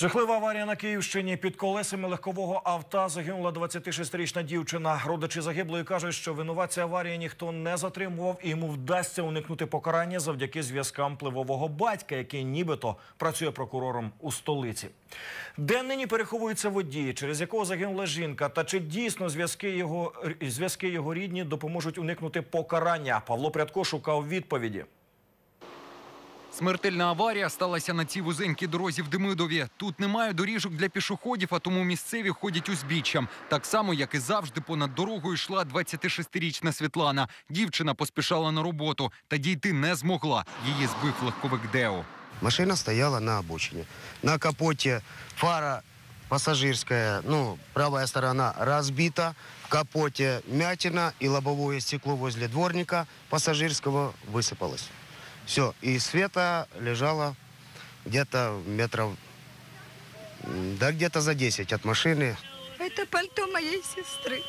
Жахлива аварія на Київщині під колесами легкового авто загинула 26-річна дівчина. Родичі загиблої кажуть, що винуватця аварії ніхто не затримував і йому вдасться уникнути покарання завдяки зв'язкам пливового батька, який нібито працює прокурором у столиці. Де нині переховується водій, через якого загинула жінка, та чи дійсно зв'язки його зв'язки його рідні допоможуть уникнути покарання? Павло Прядко шукав відповіді. Смертельна аварія сталася на цій вузенькій дорозі в Демидові. Тут немає доріжок для пішоходів, а тому місцеві ходять узбіччям. Так само, як і завжди, понад дорогою йшла 26-річна Світлана. Дівчина поспішала на роботу та дійти не змогла. Її збив легковик Део. Машина стояла на обочине. На капоте фара пассажирская, ну, правая сторона разбита. В капоте мятина и лобовое стекло возле дворника пассажирского высыпалось. Все. И Света лежала где-то метров, м, да где-то за 10 от машины. Это пальто моей сестры,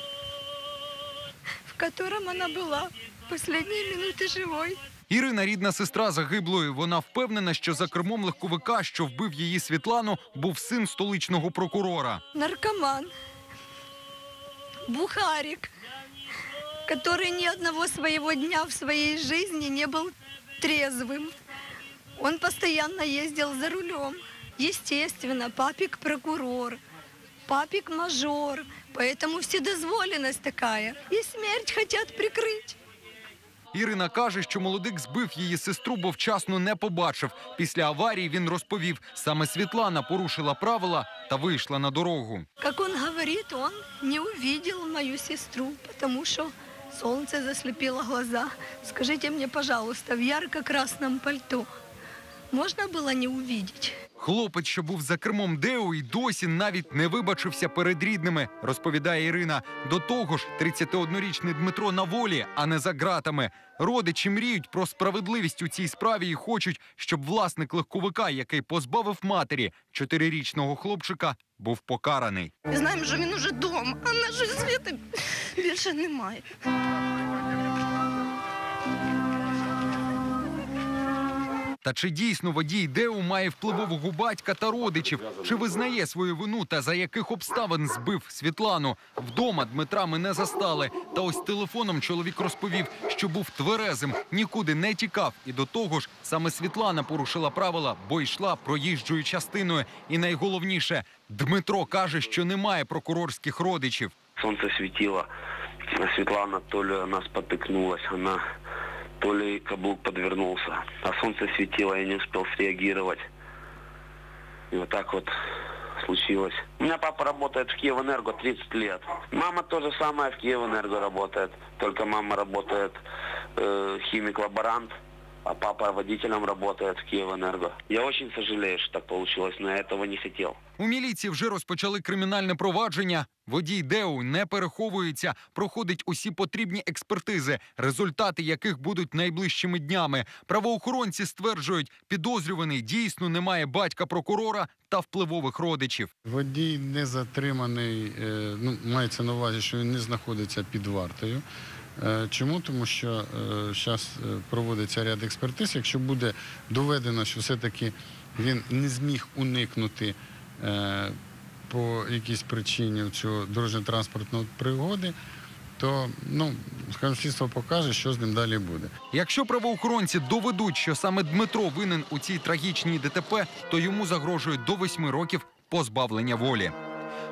в котором она была последние минуты живой. Ірина, рідна сестра загиблої. Вона впевнена, що за кермом легковика, що вбив її Світлану, був син столичного прокурора. Наркоман, бухарик, который ни одного своего дня в своей жизни не был трезвым. Он постоянно ездил за рулем. Естественно, папик прокурор, папик мажор, поэтому вседозволенность такая. И смерть хотят прикрыть. Ірина каже, що молодик збив її сестру, бо вчасно не побачив. Після аварії він розповів, саме Світлана порушила правила та вийшла на дорогу. Как он говорит, он не увидел мою сестру, потому что солнце заслепило глаза. Скажите мне, пожалуйста, в ярко-красном пальто можно было не увидеть? Хлопець, що був за кермом Део, і досі навіть не вибачився перед рідними, розповідає Ірина. До того ж, 31-річний Дмитро на волі, а не за ґратами. Родичі мріють про справедливість у цій справі і хочуть, щоб власник легковика, який позбавив матері чотирирічного хлопчика, був покараний. Ми знаємо, що він уже вдома, а нашої світи більше немає. Та чи дійсно водій Део має впливового батька та родичів? Чи визнає свою вину та за яких обставин збив Світлану? Вдома Дмитра ми не застали. Та ось телефоном чоловік розповів, що був тверезим, нікуди не тікав. І до того ж, саме Світлана порушила правила, бо йшла проїжджою частиною. І найголовніше, Дмитро каже, що немає прокурорських родичів. Солнце светило, а Светлана то ли она спотыкнулась, она то ли каблук подвернулся. А солнце светило, я не успел среагировать. И вот так вот случилось. У меня папа работает в Киевэнерго 30 лет. Мама то же самое в Киевэнерго работает. Только мама работает э, химик-лаборант, а папа водителем работает в Киевэнерго. Я очень сожалею, что так получилось, но я этого не хотел. У міліції вже розпочали кримінальне провадження. Водій Деу не переховується, проходить усі потрібні експертизи, результати яких будуть найближчими днями. Правоохоронці стверджують, підозрюваний дійсно не має батька прокурора та впливових родичів. Водій не затриманий, е, ну, мається на увазі, що він не знаходиться під вартою. Е, Чому? Тому що зараз проводиться ряд експертиз. Якщо буде доведено, що все-таки він не зміг уникнути е, по якійсь причині цього дорожньо-транспортної пригоди, то ну, слідство покаже, що з ним далі буде. Якщо правоохоронці доведуть, що саме Дмитро винен у цій трагічній ДТП, то йому загрожує до восьми років позбавлення волі.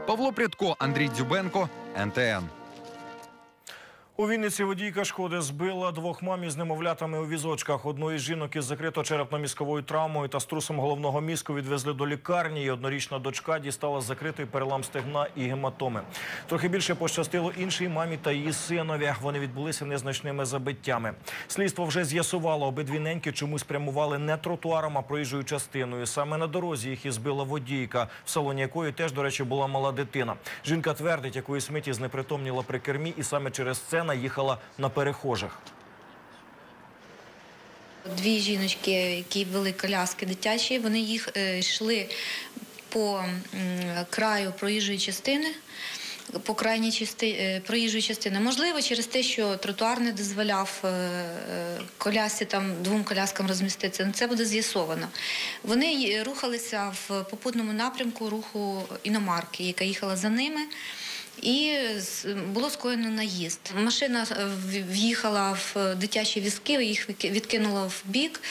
Павло Прядко, Андрій Дзюбенко, НТН. У Вінниці водійка шкоди збила двох мам із немовлятами у візочках. Одну із жінок із закрито черепно-мізковою травмою та струсом головного мізку відвезли до лікарні. І однорічна дочка дістала закритий перелам стегна і гематоми. Трохи більше пощастило іншій мамі та її синові. Вони відбулися незначними забиттями. Слідство вже з'ясувало, обидві неньки чомусь прямували не тротуаром, а проїжджою частиною. Саме на дорозі їх і збила водійка, в салоні якої теж, до речі, була мала дитина. Жінка твердить, якоїсь миті знепритомніла при кермі, і саме через це наїхала на перехожих. Дві жіночки, які вели коляски дитячі, вони їх е, йшли по краю проїжджої частини. по крайній части, е, проїжджої частини. Можливо, через те, що тротуар не дозволяв е, колясці там двом коляскам розміститися. Ну, Це буде з'ясовано. Вони рухалися в попутному напрямку руху іномарки, яка їхала за ними. І було скоєно наїзд. Машина е, в'їхала в дитячі візки, їх відки- відкинула в бік.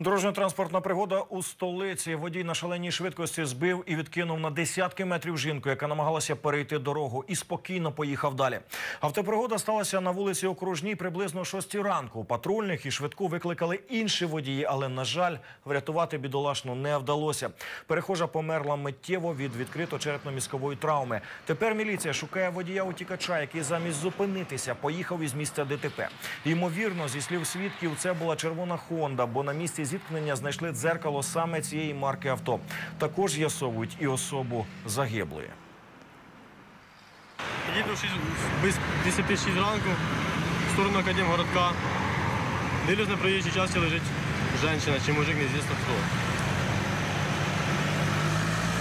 Дорожньо-транспортна пригода у столиці. Водій на шаленій швидкості збив і відкинув на десятки метрів жінку, яка намагалася перейти дорогу, і спокійно поїхав далі. Автопригода сталася на вулиці Окружній приблизно о 6 ранку. Патрульних і швидку викликали інші водії, але на жаль, врятувати бідолашну не вдалося. Перехожа померла миттєво від відкрито-черепно-мізкової травми. Тепер міліція шукає водія утікача, який замість зупинитися поїхав із місця ДТП. Ймовірно, зі слів свідків, це була червона Хонда, бо на місці зіткнення знайшли дзеркало саме цієї марки авто. Також з'ясовують і особу загиблої. Їду без 10 ранку в сторону Академгородка. Дивлюсь на проїжджій часті лежить жінка чи мужик, неізвісно хто.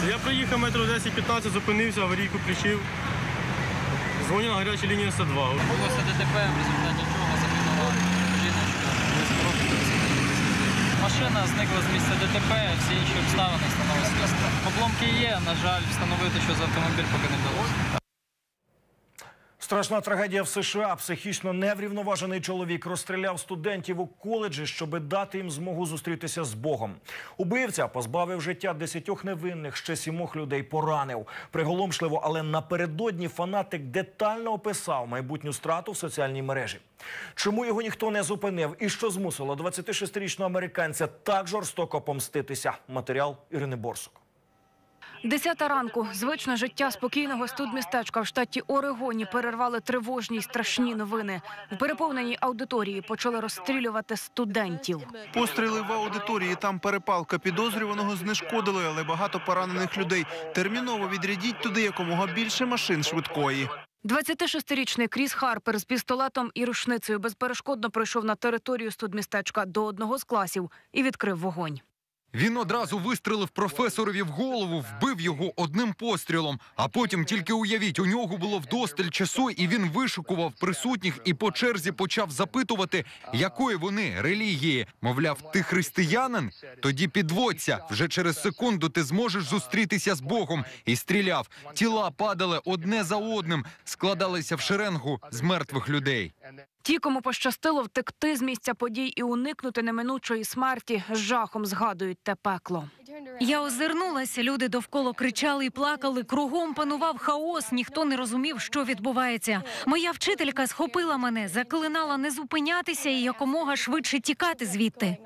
Я проїхав метрів 10-15, зупинився, аварійку включив. Дзвоню на гарячу лінію 102. Булося ДТП, в результаті чого загинула жіночка. без крові. Машина зникла з місця ДТП, всі інші обставини становилися. Обломки є, на жаль, встановити, що за автомобіль поки не вдалося. Страшна трагедія в США. Психічно неврівноважений чоловік розстріляв студентів у коледжі, щоб дати їм змогу зустрітися з Богом. Убивця позбавив життя десятьох невинних, ще сімох людей поранив. Приголомшливо, але напередодні фанатик детально описав майбутню страту в соціальній мережі. Чому його ніхто не зупинив і що змусило 26-річного американця так жорстоко помститися? Матеріал Ірини Борсук. Десята ранку звичне життя спокійного студмістечка в штаті Орегоні перервали тривожні й страшні новини. В переповненій аудиторії почали розстрілювати студентів. Постріли в аудиторії, там перепалка підозрюваного знешкодили, але багато поранених людей. Терміново відрядіть туди якомога більше машин швидкої. 26-річний Кріс Харпер з пістолетом і рушницею безперешкодно пройшов на територію студмістечка до одного з класів і відкрив вогонь. Він одразу вистрелив професорові в голову, вбив його одним пострілом. А потім тільки уявіть, у нього було вдосталь часу, і він вишукував присутніх і по черзі почав запитувати, якої вони релігії. Мовляв, ти християнин? Тоді підводься. Вже через секунду ти зможеш зустрітися з Богом. І стріляв. Тіла падали одне за одним, складалися в шеренгу з мертвих людей. Ті, кому пощастило втекти з місця подій і уникнути неминучої смерті, з жахом згадують те пекло. Я озирнулася, люди довкола кричали і плакали. Кругом панував хаос, ніхто не розумів, що відбувається. Моя вчителька схопила мене, заклинала не зупинятися і якомога швидше тікати звідти.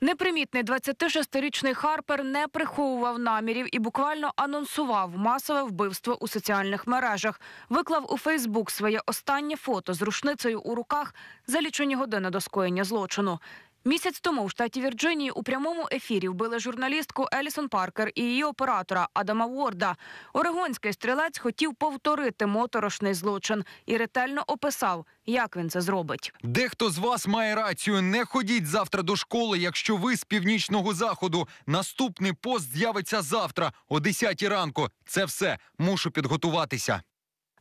Непримітний 26-річний Харпер не приховував намірів і буквально анонсував масове вбивство у соціальних мережах. Виклав у Фейсбук своє останнє фото з рушницею у руках за лічені години до скоєння злочину. Місяць тому в штаті Вірджинії у прямому ефірі вбили журналістку Елісон Паркер і її оператора Адама Уорда. Орегонський стрілець хотів повторити моторошний злочин і ретельно описав, як він це зробить. Дехто з вас має рацію. Не ходіть завтра до школи, якщо ви з північного заходу. Наступний пост з'явиться завтра о 10 ранку. Це все. Мушу підготуватися.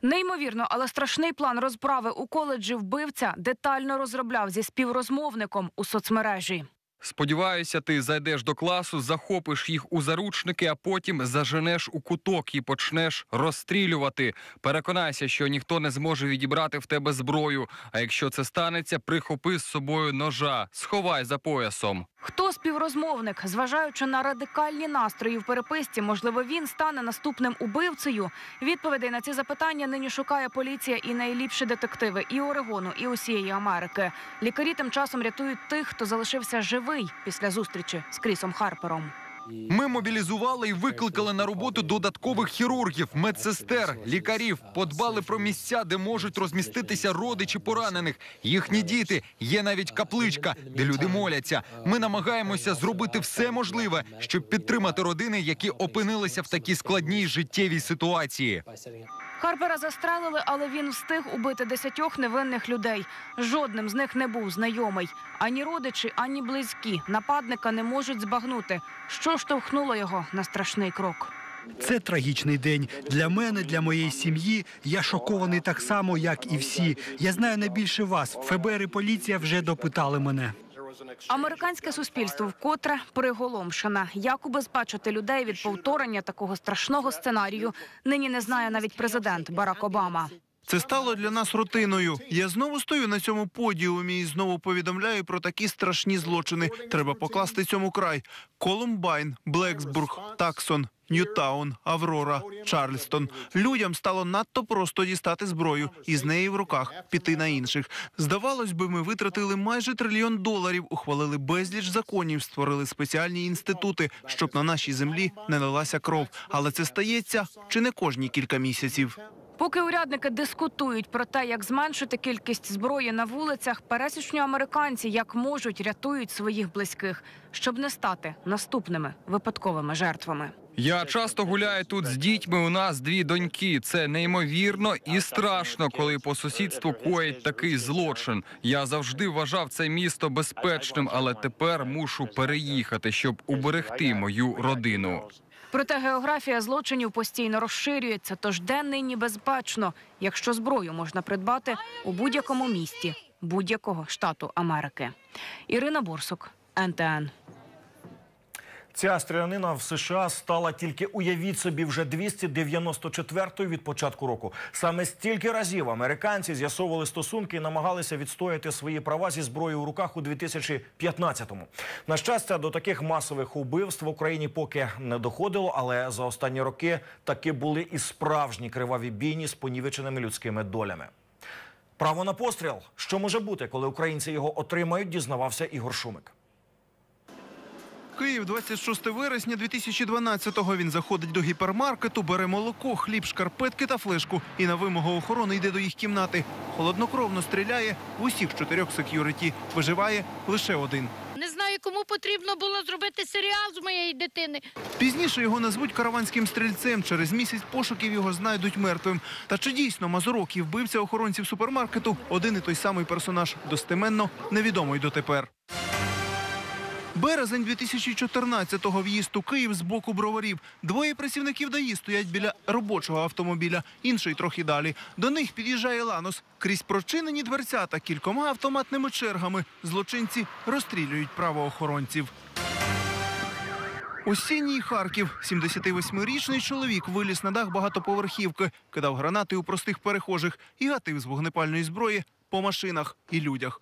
Неймовірно, але страшний план розправи у коледжі вбивця детально розробляв зі співрозмовником у соцмережі. Сподіваюся, ти зайдеш до класу, захопиш їх у заручники, а потім заженеш у куток і почнеш розстрілювати. Переконайся, що ніхто не зможе відібрати в тебе зброю. А якщо це станеться, прихопи з собою ножа, сховай за поясом. Хто співрозмовник, зважаючи на радикальні настрої в переписці, можливо, він стане наступним убивцею. Відповідей на ці запитання нині шукає поліція і найліпші детективи і Орегону, і усієї Америки. Лікарі тим часом рятують тих, хто залишився живий після зустрічі з Крісом Харпером. Ми мобілізували і викликали на роботу додаткових хірургів, медсестер, лікарів. Подбали про місця, де можуть розміститися родичі поранених. Їхні діти є навіть капличка, де люди моляться. Ми намагаємося зробити все можливе, щоб підтримати родини, які опинилися в такій складній життєвій ситуації. Харпера застрелили, але він встиг убити десятьох невинних людей. Жодним з них не був знайомий. Ані родичі, ані близькі нападника не можуть збагнути, що штовхнуло його на страшний крок. Це трагічний день для мене, для моєї сім'ї. Я шокований так само, як і всі. Я знаю не більше вас. ФБР і поліція вже допитали мене. Американське суспільство вкотре приголомшене. Як убезпечити людей від повторення такого страшного сценарію, нині не знає навіть президент Барак Обама. Це стало для нас рутиною. Я знову стою на цьому подіумі і знову повідомляю про такі страшні злочини. Треба покласти цьому край: Колумбайн, Блексбург, Таксон, Ньютаун, Аврора, Чарльстон. Людям стало надто просто дістати зброю і з неї в руках піти на інших. Здавалось би, ми витратили майже трильйон доларів, ухвалили безліч законів, створили спеціальні інститути, щоб на нашій землі не лилася кров. Але це стається чи не кожні кілька місяців. Поки урядники дискутують про те, як зменшити кількість зброї на вулицях, пересічні американці як можуть рятують своїх близьких, щоб не стати наступними випадковими жертвами. Я часто гуляю тут з дітьми. У нас дві доньки. Це неймовірно і страшно, коли по сусідству коять такий злочин. Я завжди вважав це місто безпечним, але тепер мушу переїхати, щоб уберегти мою родину. Проте географія злочинів постійно розширюється, тож де нині безпечно, якщо зброю можна придбати у будь-якому місті будь-якого штату Америки. Ірина Борсук, НТН. Ця стрілянина в США стала тільки уявіть собі вже 294-ю від початку року. Саме стільки разів американці з'ясовували стосунки і намагалися відстояти свої права зі зброєю у руках у 2015-му. На щастя, до таких масових убивств в Україні поки не доходило, але за останні роки таки були і справжні криваві бійні з понівеченими людськими долями. Право на постріл. Що може бути, коли українці його отримають, дізнавався Ігор Шумик. Київ, 26 вересня 2012-го. Він заходить до гіпермаркету, бере молоко, хліб, шкарпетки та флешку. І на вимогу охорони йде до їх кімнати. Холоднокровно стріляє в усіх чотирьох сек'юриті. Виживає лише один. Не знаю, кому потрібно було зробити серіал з моєї дитини. Пізніше його назвуть караванським стрільцем. Через місяць пошуків його знайдуть мертвим. Та чи дійсно Мазурок і вбивця охоронців супермаркету один і той самий персонаж достеменно невідомо й дотепер. Березень 2014-го в'їзд у Київ з боку броварів. Двоє працівників ДАІ стоять біля робочого автомобіля, інший трохи далі. До них під'їжджає Ланос. Крізь прочинені дверцята кількома автоматними чергами злочинці розстрілюють правоохоронців. Осінній Харків. 78-річний чоловік виліз на дах багатоповерхівки, кидав гранати у простих перехожих і гатив з вогнепальної зброї по машинах і людях.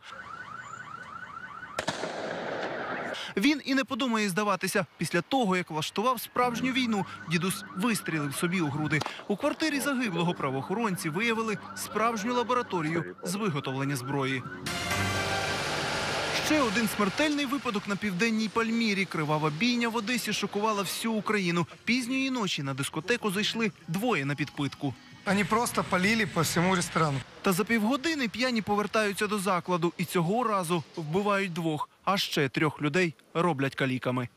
Він і не подумає здаватися. Після того, як влаштував справжню війну, дідусь вистрілив собі у груди. У квартирі загиблого правоохоронці виявили справжню лабораторію з виготовлення зброї. Ще один смертельний випадок на південній Пальмірі. Кривава бійня в Одесі шокувала всю Україну. Пізньої ночі на дискотеку зайшли двоє на підпитку. Они просто полили по всему ресторану. Та за півгодини п'яні повертаються до закладу і цього разу вбивають двох, а ще трьох людей роблять каліками.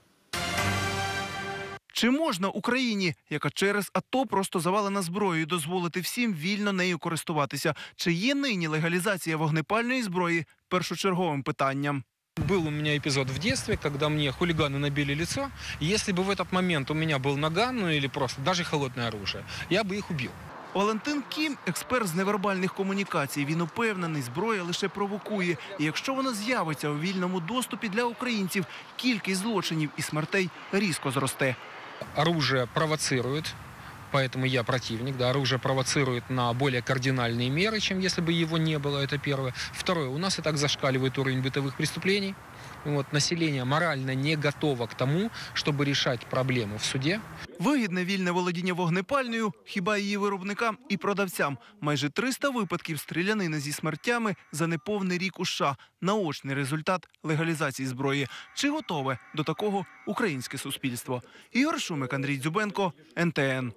Чи можна Україні, яка через АТО просто завалена зброєю, дозволити всім вільно нею користуватися? Чи є нині легалізація вогнепальної зброї першочерговим питанням? Был у меня эпизод в детстве, когда мне хулиганы набили лицо. И если бы в этот момент у меня был наган, ну или просто даже холодное оружие, я бы их убил. Валентин Кім, експерт з невербальних комунікацій. Він упевнений, зброя лише провокує. І якщо вона з'явиться у вільному доступі для українців, кількість злочинів і смертей різко зросте. Оружие провоцирует, поэтому я противник. Да, оружие провоцирует на более кардинальные меры, чем если бы его не было, это первое. Второе, у нас и так зашкаливает уровень бытовых преступлений. Вот, население морально не готово к тому, чтобы решать проблему в суде. Вигідне вільне володіння вогнепальною хіба її виробникам і продавцям. Майже 300 випадків стрілянини зі смертями за неповний рік у США. Наочний результат легалізації зброї. Чи готове до такого українське суспільство? Ігор Шумик, Андрій Дзюбенко, НТН.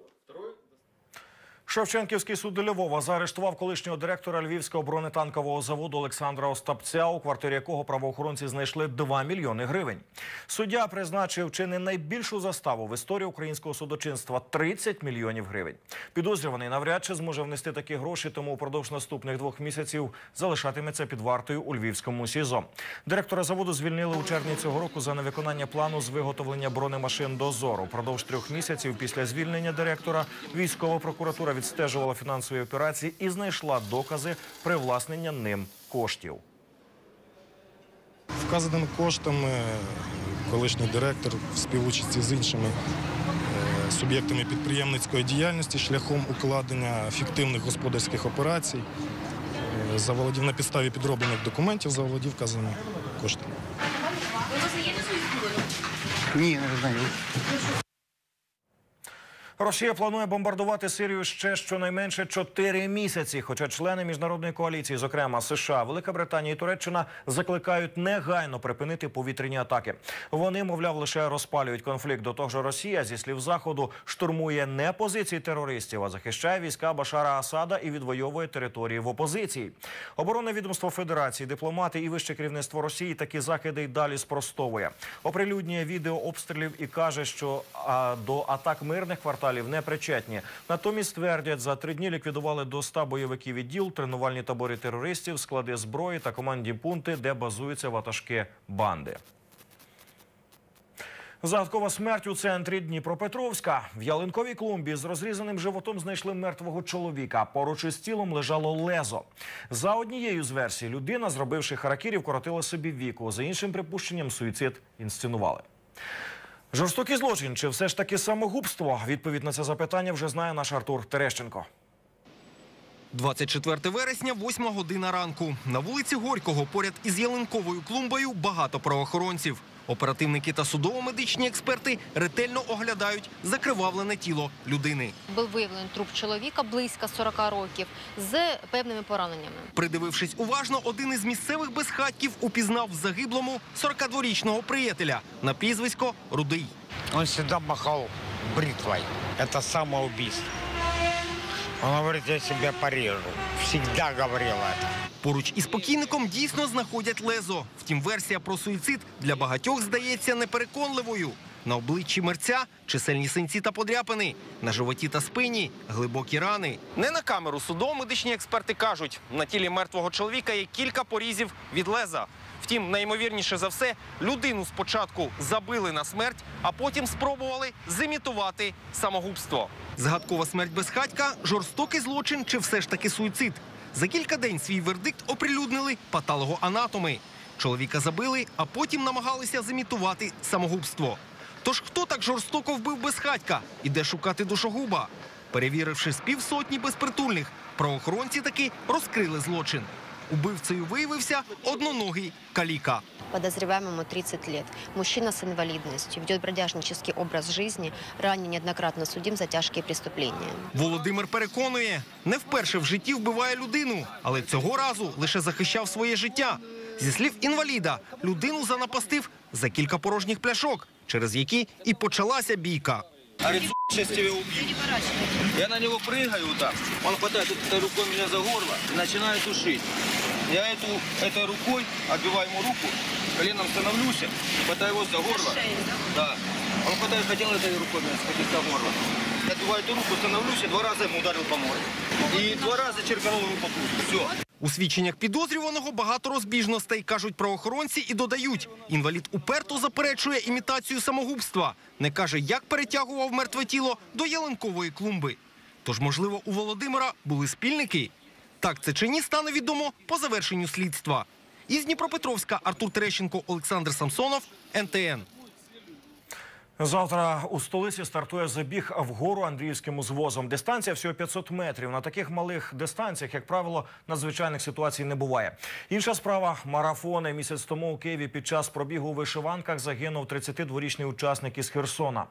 Шевченківський суд Львова заарештував колишнього директора львівського бронетанкового заводу Олександра Остапця, у квартирі якого правоохоронці знайшли 2 мільйони гривень. Суддя призначив чи не найбільшу заставу в історії українського судочинства 30 мільйонів гривень. Підозрюваний навряд чи зможе внести такі гроші, тому упродовж наступних двох місяців залишатиметься під вартою у львівському СІЗО. Директора заводу звільнили у червні цього року за невиконання плану з виготовлення бронемашин до зору. Продовж трьох місяців після звільнення директора військова прокуратура відстежувала фінансові операції і знайшла докази привласнення ним коштів. Вказаними коштами колишній директор в співучасті з іншими е, суб'єктами підприємницької діяльності шляхом укладення фіктивних господарських операцій е, заволодів на підставі підроблених документів, заволодів вказаними коштами. Ні, не знаю. Росія планує бомбардувати Сирію ще щонайменше чотири місяці. Хоча члени міжнародної коаліції, зокрема США, Велика Британія і Туреччина, закликають негайно припинити повітряні атаки. Вони, мовляв, лише розпалюють конфлікт. До того ж, Росія, зі слів заходу, штурмує не позиції терористів, а захищає війська Башара Асада і відвоює території в опозиції. Оборонне відомство Федерації, дипломати і вище керівництво Росії такі закиди й далі спростовує. Оприлюднює відео обстрілів і каже, що а, до атак мирних кварталів не причетні. Натомість твердять, за три дні ліквідували до 100 бойовиків відділ, тренувальні табори терористів, склади зброї та командні пункти, де базуються ватажки банди. Загадкова смерть у центрі Дніпропетровська. В ялинковій клумбі з розрізаним животом знайшли мертвого чоловіка. Поруч із тілом лежало лезо. За однією з версій, людина, зробивши харакірі, вкоротила собі віку. За іншим припущенням, суїцид інсценували. Жорстокий злочин чи все ж таки самогубство? Відповідь на це запитання вже знає наш Артур Терещенко. 24 вересня, 8 година ранку. На вулиці Горького, поряд із ялинковою клумбою, багато правоохоронців. Оперативники та судово-медичні експерти ретельно оглядають закривавлене тіло людини. Був виявлений труп чоловіка близько 40 років з певними пораненнями. Придивившись уважно, один із місцевих безхатьків упізнав в загиблому 42-річного приятеля на прізвисько Рудий. Он всегда махал бритвой. Это самоубийство. Он говорит, я себя порежу. Всегда говорил это. Поруч із покійником дійсно знаходять лезо. Втім, версія про суїцид для багатьох здається непереконливою. На обличчі мерця чисельні синці та подряпини, на животі та спині глибокі рани. Не на камеру судово-медичні експерти кажуть, на тілі мертвого чоловіка є кілька порізів від леза. Втім, найімовірніше за все, людину спочатку забили на смерть, а потім спробували зимітувати самогубство. Згадкова смерть безхатька – жорстокий злочин чи все ж таки суїцид. За кілька день свій вердикт оприлюднили патологоанатоми. Чоловіка забили, а потім намагалися зимітувати самогубство. Тож хто так жорстоко вбив безхатька і де шукати душогуба? Перевіривши з півсотні безпритульних, правоохоронці таки розкрили злочин. Убивцею виявився одноногий каліка. Подозреваемому 30 лет. Мужчина с инвалидностью, ведет бродяжнический образ жизни, ранее неоднократно судим за тяжкие преступления. Володимир переконує, не вперше в житті вбиває людину, але цього разу лише захищав своє життя. Зі слів інваліда, людину занапастив за кілька порожніх пляшок, через які і почалася бійка. Сейчас тебя убью. Я на него прыгаю вот так. Он хватает этой рукой меня за горло и начинает душить. Я эту, этой рукой отбиваю ему руку, коленом становлюсь, хватаю его за горло. Да. Он хватает, хотел этой рукой меня схватить за горло. Я отбиваю эту руку, становлюсь, и два раза ему ударил по морде. И два раза черканул его по пузу. Все. У свідченнях підозрюваного багато розбіжностей, кажуть правоохоронці і додають. Інвалід уперто заперечує імітацію самогубства. Не каже, як перетягував мертве тіло до ялинкової клумби. Тож, можливо, у Володимира були спільники? Так це чи ні, стане відомо по завершенню слідства. Із Дніпропетровська Артур Терещенко, Олександр Самсонов, НТН. Завтра у столиці стартує забіг вгору Андріївським узвозом. Дистанція всього 500 метрів. На таких малих дистанціях, як правило, надзвичайних ситуацій не буває. Інша справа марафони. Місяць тому у Києві під час пробігу у вишиванках загинув 32-річний учасник із Херсона.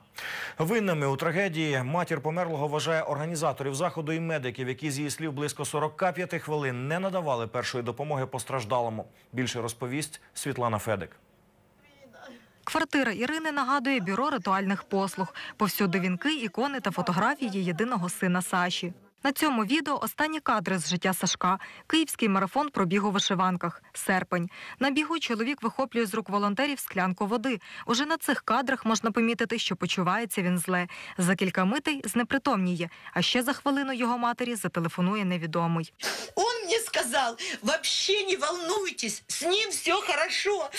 Винними у трагедії матір померлого вважає організаторів заходу і медиків, які з її слів близько 45 хвилин не надавали першої допомоги постраждалому. Більше розповість Світлана Федик. Квартира Ірини нагадує бюро ритуальних послуг. Повсюди вінки, ікони та фотографії єдиного сина Саші. На цьому відео останні кадри з життя Сашка. Київський марафон пробіг у вишиванках. Серпень. На бігу чоловік вихоплює з рук волонтерів склянку води. Уже на цих кадрах можна помітити, що почувається він зле. За кілька митей знепритомніє. А ще за хвилину його матері зателефонує невідомий. Он мне сказал, вообще не волнуйтесь, с ним все хорошо.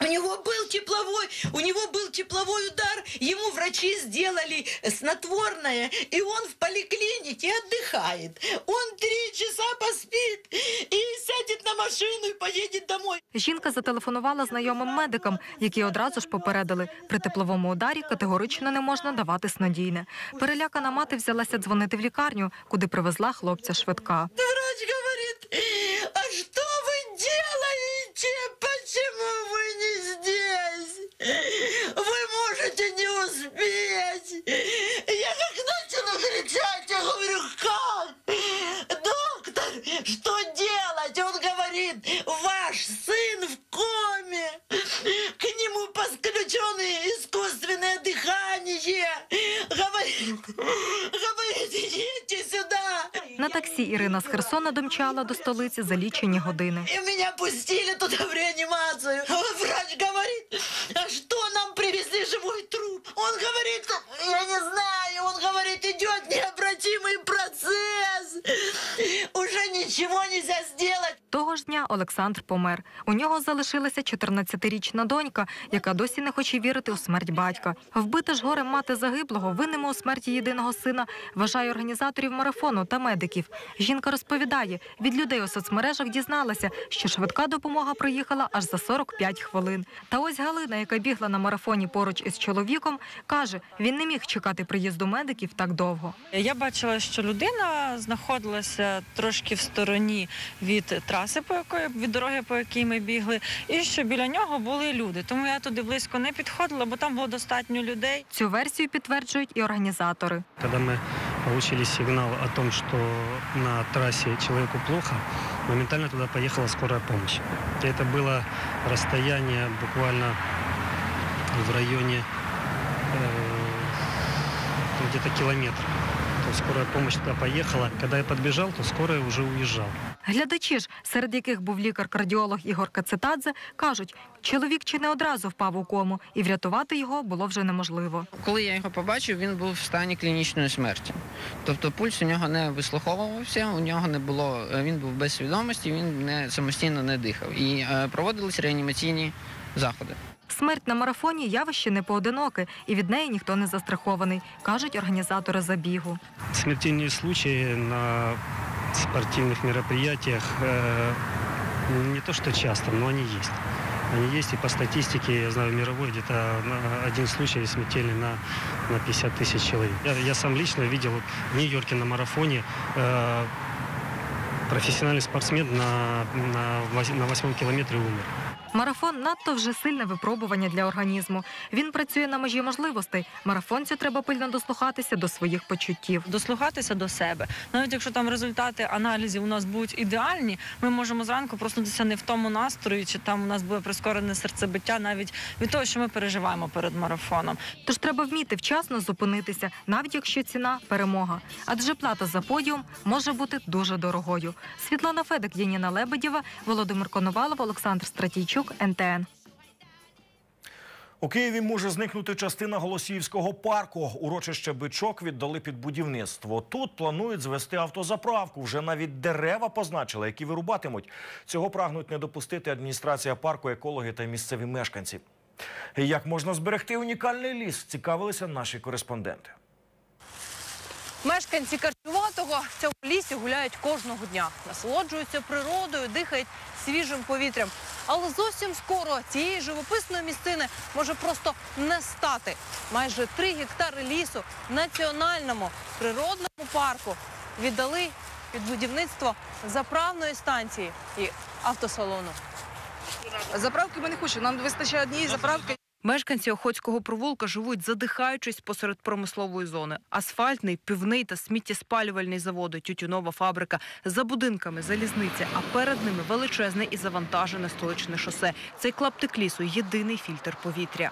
У него был тепловой, у него был тепловой удар, ему врачи сделали снотворное, и он в поликлинике отдыхает. Он три часа поспит и сядет на машину и поедет домой. Жінка зателефонувала знайомим медикам, які одразу ж попередили, при тепловому ударі категорично не можна давати снодійне. Перелякана мати взялася дзвонити в лікарню, куди привезла хлопця швидка. Врач говорит, подключены искусственное дыхание. Говорит, говорит, идите сюда. На таксі Ірина з Херсона домчала до столиці за лічені години. И меня пустили туда в реанимацию. А Врач говорит, а что нам привезли живой труп? Он говорит, я не знаю, он говорит, идет необратимый Того ж дня Олександр помер. У нього залишилася 14-річна донька, яка досі не хоче вірити у смерть батька. Вбита ж горем мати загиблого, винними у смерті єдиного сина, вважає організаторів марафону та медиків. Жінка розповідає, від людей у соцмережах дізналася, що швидка допомога приїхала аж за 45 хвилин. Та ось Галина, яка бігла на марафоні поруч із чоловіком, каже, він не міг чекати приїзду медиків так довго. Я бачила, що людина знаходилася трошки в стороні від траси, по якої від дороги, по якій ми бігли, і що біля нього були люди. Тому я туди близько не підходила, бо там було достатньо людей. Цю версію підтверджують і організатори. Когда мы получили сигнал о том, что на трассе человеку плохо, моментально туда поехала скорая помощь. И это было расстояние буквально в районе э, где-то километра. То есть скорая помощь туда поехала. Когда я подбежал, то скорая уже уезжала. Глядачі ж, серед яких був лікар-кардіолог Ігор Кацетадзе, кажуть, чоловік чи не одразу впав у кому, і врятувати його було вже неможливо. Коли я його побачив, він був в стані клінічної смерті. Тобто пульс у нього не вислуховувався, у нього не було, він був без свідомості, він не самостійно не дихав. І е, проводились реанімаційні заходи. Смерть на марафоні явище не поодиноке, і від неї ніхто не застрахований, кажуть організатори забігу. Смертельные случаи на спортивных мероприятиях э, не то что часто, но они есть. Они есть и по статистике, я знаю, мировой где-то на один случай смертельный на, на 50 тысяч человек. Я, я сам лично видел в Нью-Йорке на марафоне э, профессиональный спортсмен на, на, вось- на восьмом километре умер. Марафон надто вже сильне випробування для організму. Він працює на межі можливостей. Марафонцю треба пильно дослухатися до своїх почуттів. Дослухатися до себе. Навіть якщо там результати аналізів у нас будуть ідеальні, ми можемо зранку проснутися не в тому настрої, чи там у нас буде прискорене серцебиття, навіть від того, що ми переживаємо перед марафоном. Тож треба вміти вчасно зупинитися, навіть якщо ціна перемога. Адже плата за подіум може бути дуже дорогою. Світлана Федик, Єніна Лебедєва, Володимир Коновалов, Олександр Стратійчук, НТН. У Києві може зникнути частина Голосіївського парку. Урочище бичок віддали під будівництво. Тут планують звести автозаправку. Вже навіть дерева позначили, які вирубатимуть. Цього прагнуть не допустити адміністрація парку, екологи та місцеві мешканці. Як можна зберегти унікальний ліс? Цікавилися наші кореспонденти. Мешканці Карчуватого в цьому лісі гуляють кожного дня, насолоджуються природою, дихають свіжим повітрям. Але зовсім скоро цієї живописної місцини може просто не стати. Майже три гектари лісу національному природному парку віддали під будівництво заправної станції і автосалону. Заправки ми не хочемо, нам вистачає однієї заправки. Мешканці Охотського провулка живуть, задихаючись посеред промислової зони. Асфальтний, пивний та сміттєспалювальний заводи, тютюнова фабрика, за будинками залізниця, а перед ними величезне і завантажене столичне шосе. Цей клаптик лісу єдиний фільтр повітря.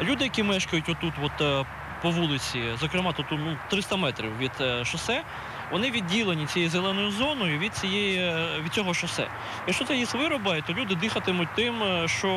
Люди, які мешкають отут, от, е, по вулиці, зокрема тут ну, 300 метрів від е, шосе, вони відділені цією зеленою зоною від, цієї, е, від цього шосе. Якщо це ліс вирубає, то люди дихатимуть тим, що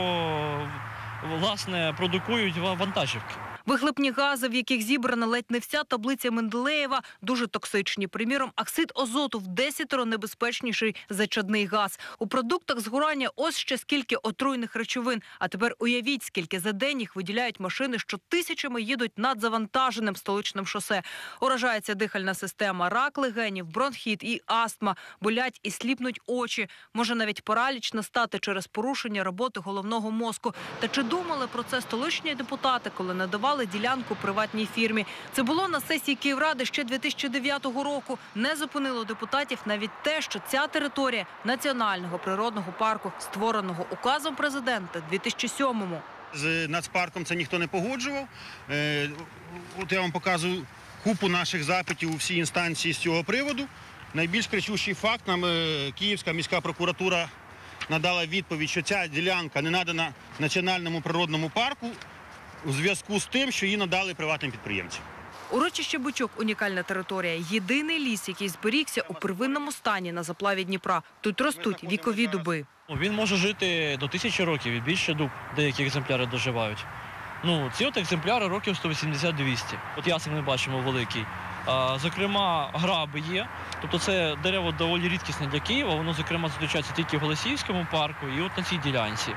власне продукують ва- вантажівки. Вихлопні гази, в яких зібрана ледь не вся таблиця Менделеєва, дуже токсичні. Приміром, оксид азоту в десятеро небезпечніший за чадний газ. У продуктах згорання ось ще скільки отруйних речовин. А тепер уявіть, скільки за день їх виділяють машини, що тисячами їдуть над завантаженим столичним шосе. Уражається дихальна система, рак легенів, бронхіт і астма. Болять і сліпнуть очі. Може навіть параліч настати через порушення роботи головного мозку. Та чи думали про це столичні депутати, коли надавали ділянку приватній фірмі? Це було на сесії Київради ще 2009 року. Не зупинило депутатів навіть те, що ця територія національного природного парку, створеного указом президента 2007-му. З нацпарком це ніхто не погоджував. Е, От я вам показую купу наших запитів у всі інстанції з цього приводу. Найбільш кричущий факт нам е, Київська міська прокуратура надала відповідь, що ця ділянка не надана національному природному парку у зв'язку з тим, що її надали приватним підприємцям. Урочище Бичок – унікальна територія. Єдиний ліс, який зберігся у первинному стані на заплаві Дніпра. Тут ростуть вікові дуби. Ну, Він може жити до тисячі років і більше дуб, деякі екземпляри доживають. Ну, ці от екземпляри років 180-200. От ясен ми бачимо великий. А, зокрема, граби є. Тобто це дерево доволі рідкісне для Києва. Воно, зокрема, зустрічається тільки в Голосіївському парку і от на цій ділянці.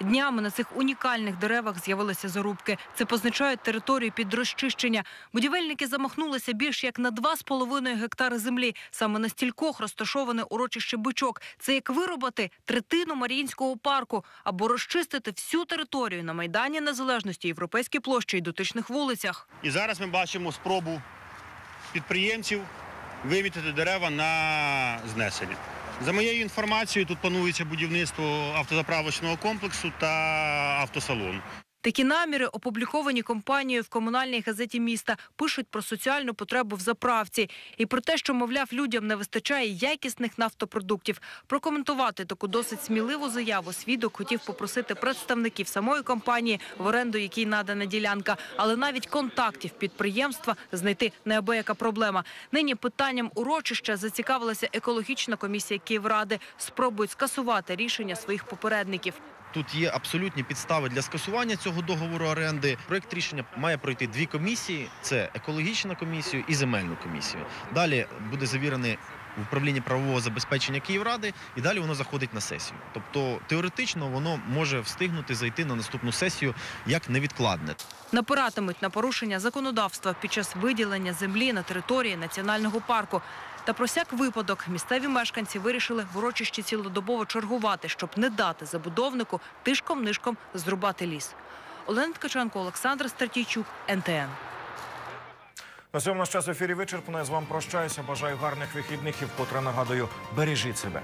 Днями на цих унікальних деревах з'явилися зарубки. Це позначає територію під розчищення. Будівельники замахнулися більш як на 2,5 гектари землі. Саме на стількох розташоване урочище Бичок. Це як вирубати третину Маріїнського парку або розчистити всю територію на Майдані Незалежності, Європейській площі і дотичних вулицях. І зараз ми бачимо спробу підприємців вимітити дерева на знесення. За моєю інформацією, тут планується будівництво автозаправочного комплексу та автосалону. Такі наміри опубліковані компанією в комунальній газеті міста пишуть про соціальну потребу в заправці і про те, що мовляв людям не вистачає якісних нафтопродуктів. Прокоментувати таку досить сміливу заяву свідок хотів попросити представників самої компанії, в оренду якій надана ділянка, але навіть контактів підприємства знайти неабияка проблема. Нині питанням урочища зацікавилася екологічна комісія Київради. Спробують скасувати рішення своїх попередників. Тут є абсолютні підстави для скасування цього договору оренди. Проект рішення має пройти дві комісії: це екологічна комісія і земельну комісію. Далі буде завірений в управлінні правового забезпечення Київради, і далі воно заходить на сесію. Тобто теоретично воно може встигнути зайти на наступну сесію як невідкладне. Напиратимуть на порушення законодавства під час виділення землі на території національного парку. Та про всяк випадок місцеві мешканці вирішили в урочищі цілодобово чергувати, щоб не дати забудовнику тишком-нишком зрубати ліс. Олена Ткаченко, Олександр Стартійчук, НТН. На цьому наш час ефірі вичерпано. Я з вами прощаюся. Бажаю гарних вихідних і вкотре нагадую, бережіть себе.